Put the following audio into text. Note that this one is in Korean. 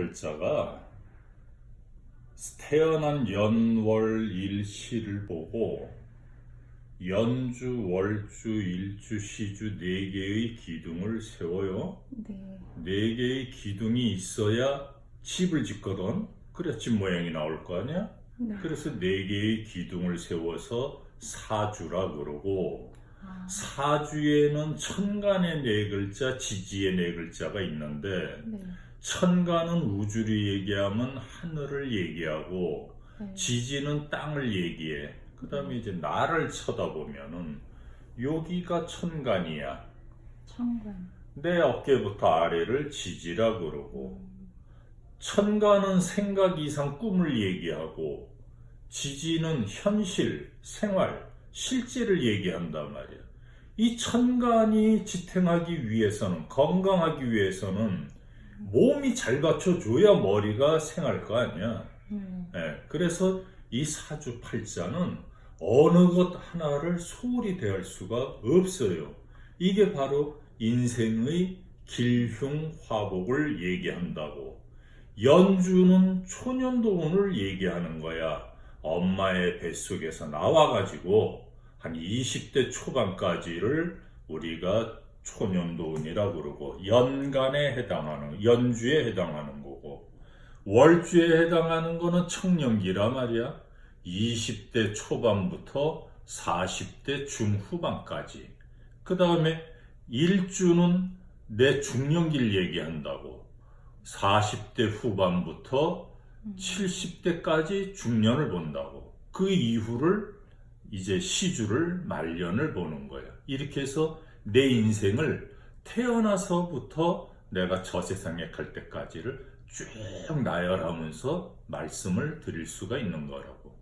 글자가 태어난 연월 일시를 보고 연주, 월주, 일주, 시주 네 개의 기둥을 세워요. 네. 네 개의 기둥이 있어야 집을 짓거든. 그래야 집 모양이 나올 거 아니야? 네. 그래서 네 개의 기둥을 세워서 사주라 그러고 아, 사주에는 천간의 네 글자, 지지의 네 글자가 있는데 네. 천간은 우주를 얘기하면 하늘을 얘기하고 네. 지지는 땅을 얘기해. 그 다음에 이제 나를 쳐다보면은 여기가 천간이야. 천간. 내 어깨부터 아래를 지지라 그러고 천간은 생각 이상 꿈을 얘기하고 지지는 현실, 생활, 실제를 얘기한단 말이야. 이 천간이 지탱하기 위해서는 건강하기 위해서는 몸이 잘 받쳐줘야 머리가 생할 거 아니야. 음. 예, 그래서 이 사주 팔자는 어느 것 하나를 소홀히 대할 수가 없어요. 이게 바로 인생의 길흉화복을 얘기한다고. 연주는 초년도운을 얘기하는 거야. 엄마의 뱃속에서 나와가지고 한 20대 초반까지를 우리가 초년도운이라 그러고 연간에 해당하는 연주에 해당하는 거고 월주에 해당하는 거는 청년기라 말이야. 20대 초반부터 40대 중후반까지. 그 다음에 일주는 내 중년기를 얘기한다고. 40대 후반부터 70대까지 중년을 본다고. 그 이후를 이제 시주를 말년을 보는 거야. 이렇게 해서 내 인생을 태어나서부터 내가 저 세상에 갈 때까지를 쭉 나열하면서 말씀을 드릴 수가 있는 거라고.